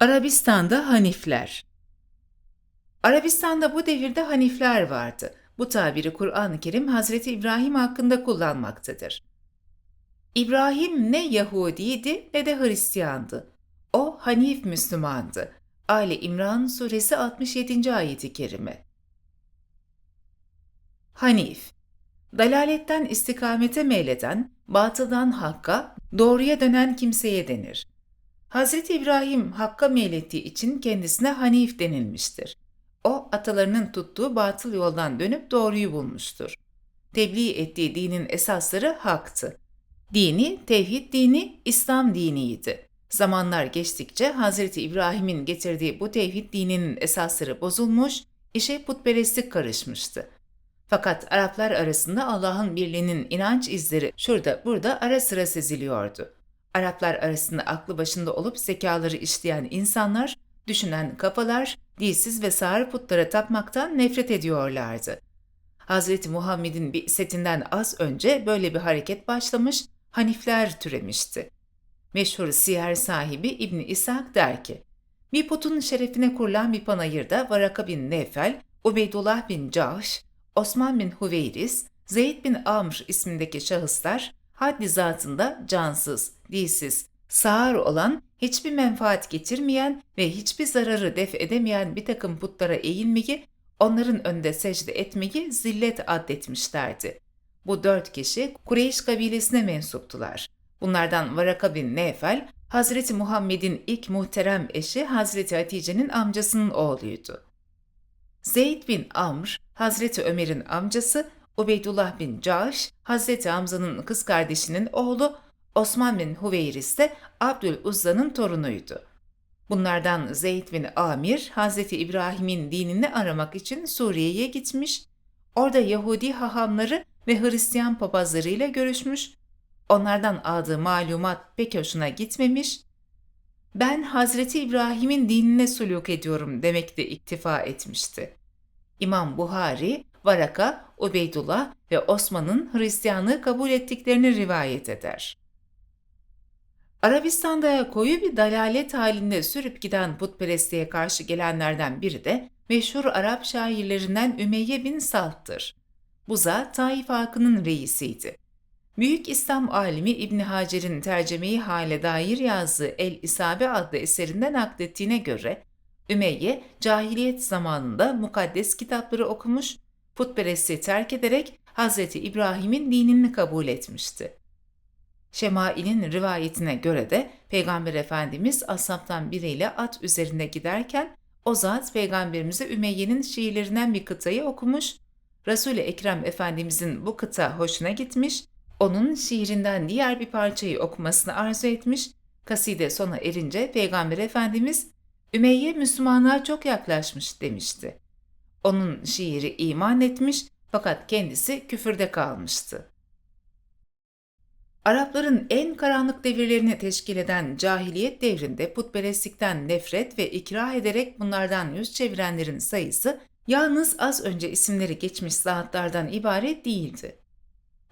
Arabistan'da Hanifler Arabistan'da bu devirde Hanifler vardı. Bu tabiri Kur'an-ı Kerim Hazreti İbrahim hakkında kullanmaktadır. İbrahim ne Yahudiydi ne de Hristiyandı. O Hanif Müslümandı. Ali İmran Suresi 67. ayeti kerime. Hanif Dalaletten istikamete meyleden, batıldan hakka, doğruya dönen kimseye denir. Hz. İbrahim hakka meylettiği için kendisine Hanif denilmiştir. O, atalarının tuttuğu batıl yoldan dönüp doğruyu bulmuştur. Tebliğ ettiği dinin esasları haktı. Dini, tevhid dini, İslam diniydi. Zamanlar geçtikçe Hz. İbrahim'in getirdiği bu tevhid dininin esasları bozulmuş, işe putperestlik karışmıştı. Fakat Araplar arasında Allah'ın birliğinin inanç izleri şurada burada ara sıra seziliyordu. Araplar arasında aklı başında olup zekaları işleyen insanlar, düşünen kafalar, dilsiz ve sağır putlara tapmaktan nefret ediyorlardı. Hz. Muhammed'in bir setinden az önce böyle bir hareket başlamış, Hanifler türemişti. Meşhur siyer sahibi İbni İshak der ki, bir putun şerefine kurulan bir panayırda Varaka bin Nefel, Ubeydullah bin Cahş, Osman bin Huveyris, Zeyd bin Amr ismindeki şahıslar haddi zatında cansız, dilsiz, sağır olan, hiçbir menfaat getirmeyen ve hiçbir zararı def edemeyen bir takım putlara eğilmeyi, onların önünde secde etmeyi zillet addetmişlerdi. Bu dört kişi Kureyş kabilesine mensuptular. Bunlardan Varaka bin Nefel, Hazreti Muhammed'in ilk muhterem eşi Hazreti Hatice'nin amcasının oğluydu. Zeyd bin Amr, Hazreti Ömer'in amcası, Ubeydullah bin Caş, Hazreti Hamza'nın kız kardeşinin oğlu, Osman bin Huveyris de Abdül Uzza'nın torunuydu. Bunlardan Zeyd bin Amir, Hazreti İbrahim'in dinini aramak için Suriye'ye gitmiş, orada Yahudi hahamları ve Hristiyan papazlarıyla görüşmüş, onlardan aldığı malumat pek hoşuna gitmemiş, ben Hazreti İbrahim'in dinine suluk ediyorum demekte iktifa etmişti. İmam Buhari, Varaka, Ubeydullah ve Osman'ın Hristiyanlığı kabul ettiklerini rivayet eder. Arabistan'da koyu bir dalalet halinde sürüp giden putperestliğe karşı gelenlerden biri de meşhur Arap şairlerinden Ümeyye bin Salt'tır. Bu zat Taif halkının reisiydi. Büyük İslam alimi İbn Hacer'in tercemeyi hale dair yazdığı El İsabe adlı eserinden naklettiğine göre Ümeyye cahiliyet zamanında mukaddes kitapları okumuş, putperestliği terk ederek Hz. İbrahim'in dinini kabul etmişti. Şemail'in rivayetine göre de Peygamber Efendimiz ashabtan biriyle at üzerinde giderken o zat Peygamberimize Ümeyye'nin şiirlerinden bir kıtayı okumuş, Resul-i Ekrem Efendimizin bu kıta hoşuna gitmiş, onun şiirinden diğer bir parçayı okumasını arzu etmiş, kaside sona erince Peygamber Efendimiz Ümeyye Müslümanlığa çok yaklaşmış demişti. Onun şiiri iman etmiş fakat kendisi küfürde kalmıştı. Arapların en karanlık devirlerini teşkil eden cahiliyet devrinde putperestlikten nefret ve ikrah ederek bunlardan yüz çevirenlerin sayısı yalnız az önce isimleri geçmiş zatlardan ibaret değildi.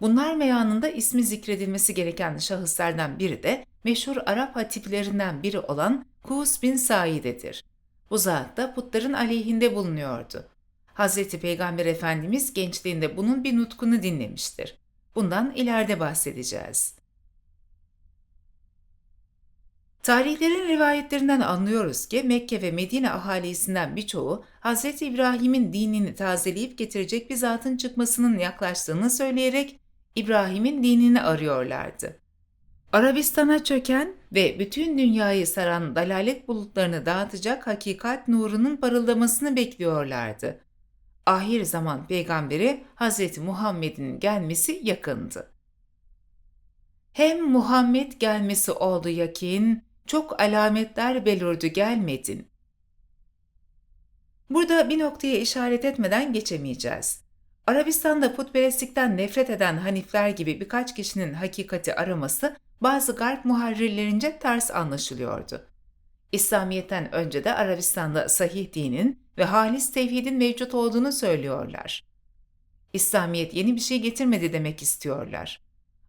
Bunlar meyanında ismi zikredilmesi gereken şahıslardan biri de meşhur Arap hatiplerinden biri olan Kus bin Saide'dir. Bu zat da putların aleyhinde bulunuyordu. Hazreti Peygamber Efendimiz gençliğinde bunun bir nutkunu dinlemiştir. Bundan ileride bahsedeceğiz. Tarihlerin rivayetlerinden anlıyoruz ki Mekke ve Medine ahalisinden birçoğu Hz. İbrahim'in dinini tazeleyip getirecek bir zatın çıkmasının yaklaştığını söyleyerek İbrahim'in dinini arıyorlardı. Arabistan'a çöken ve bütün dünyayı saran dalalet bulutlarını dağıtacak hakikat nurunun parıldamasını bekliyorlardı. Ahir zaman peygamberi Hz. Muhammed'in gelmesi yakındı. Hem Muhammed gelmesi oldu yakin, çok alametler belirdi gelmedin. Burada bir noktaya işaret etmeden geçemeyeceğiz. Arabistan'da putperestlikten nefret eden Hanifler gibi birkaç kişinin hakikati araması bazı garp muharrirlerince ters anlaşılıyordu. İslamiyet'ten önce de Arabistan'da sahih dinin ve halis tevhidin mevcut olduğunu söylüyorlar. İslamiyet yeni bir şey getirmedi demek istiyorlar.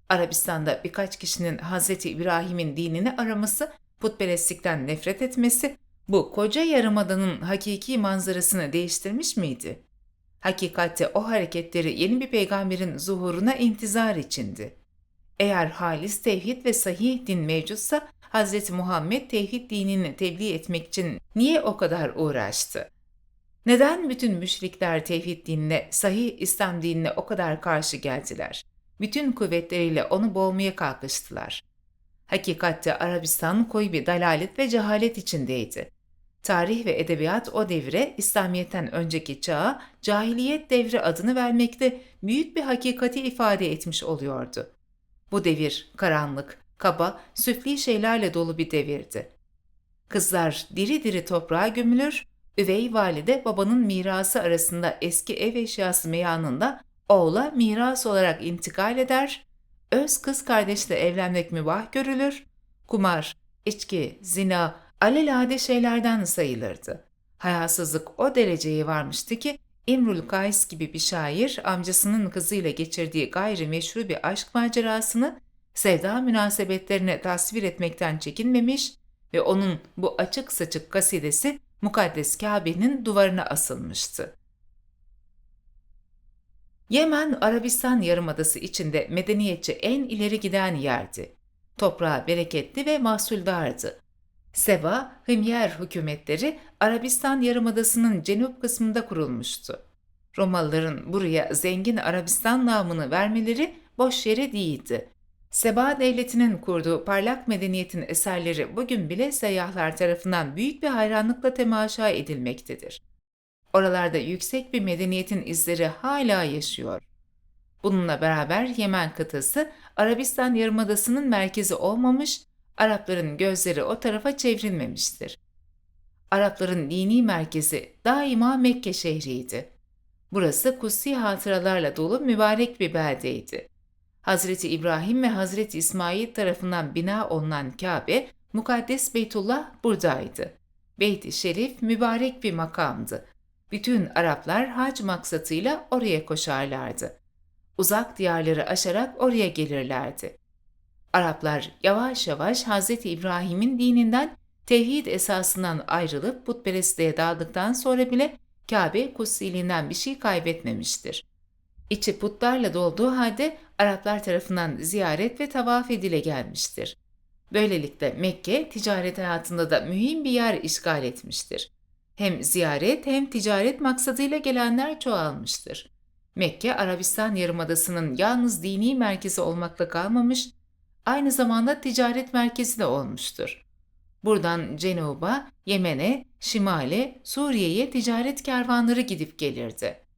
Arabistan'da birkaç kişinin Hz. İbrahim'in dinini araması, putperestlikten nefret etmesi, bu koca yarımadanın hakiki manzarasını değiştirmiş miydi? Hakikatte o hareketleri yeni bir peygamberin zuhuruna intizar içindi. Eğer halis tevhid ve sahih din mevcutsa Hz. Muhammed tevhid dinini tebliğ etmek için niye o kadar uğraştı? Neden bütün müşrikler tevhid dinine, sahih İslam dinine o kadar karşı geldiler? Bütün kuvvetleriyle onu boğmaya kalkıştılar. Hakikatte Arabistan koyu bir dalalet ve cehalet içindeydi. Tarih ve edebiyat o devre İslamiyet'ten önceki çağa cahiliyet devri adını vermekte büyük bir hakikati ifade etmiş oluyordu. Bu devir karanlık, kaba, süfli şeylerle dolu bir devirdi. Kızlar diri diri toprağa gömülür, üvey valide babanın mirası arasında eski ev eşyası meyanında oğula miras olarak intikal eder, öz kız kardeşle evlenmek mübah görülür, kumar, içki, zina, alelade şeylerden sayılırdı. Hayasızlık o dereceye varmıştı ki İmrul Kays gibi bir şair amcasının kızıyla geçirdiği gayri meşru bir aşk macerasını sevda münasebetlerine tasvir etmekten çekinmemiş ve onun bu açık saçık kasidesi mukaddes Kabe'nin duvarına asılmıştı. Yemen, Arabistan Yarımadası içinde medeniyetçe en ileri giden yerdi. Toprağı bereketli ve mahsuldardı. Seva, Himyer hükümetleri Arabistan Yarımadası'nın cenup kısmında kurulmuştu. Romalıların buraya zengin Arabistan namını vermeleri boş yere değildi. Seba devletinin kurduğu parlak medeniyetin eserleri bugün bile seyyahlar tarafından büyük bir hayranlıkla temaşa edilmektedir. Oralarda yüksek bir medeniyetin izleri hala yaşıyor. Bununla beraber Yemen kıtası Arabistan Yarımadası'nın merkezi olmamış, Arapların gözleri o tarafa çevrilmemiştir. Arapların dini merkezi daima Mekke şehriydi. Burası kutsi hatıralarla dolu mübarek bir beldeydi. Hazreti İbrahim ve Hazreti İsmail tarafından bina olunan Kabe, Mukaddes Beytullah buradaydı. Beyt-i Şerif mübarek bir makamdı. Bütün Araplar hac maksatıyla oraya koşarlardı. Uzak diyarları aşarak oraya gelirlerdi. Araplar yavaş yavaş Hz. İbrahim'in dininden tevhid esasından ayrılıp putperestliğe daldıktan sonra bile Kabe kutsiliğinden bir şey kaybetmemiştir. İçi putlarla dolduğu halde Araplar tarafından ziyaret ve tavaf edile gelmiştir. Böylelikle Mekke ticaret hayatında da mühim bir yer işgal etmiştir. Hem ziyaret hem ticaret maksadıyla gelenler çoğalmıştır. Mekke, Arabistan Yarımadası'nın yalnız dini merkezi olmakla kalmamış, aynı zamanda ticaret merkezi de olmuştur. Buradan Cenuba, Yemen'e, Şimal'e, Suriye'ye ticaret kervanları gidip gelirdi.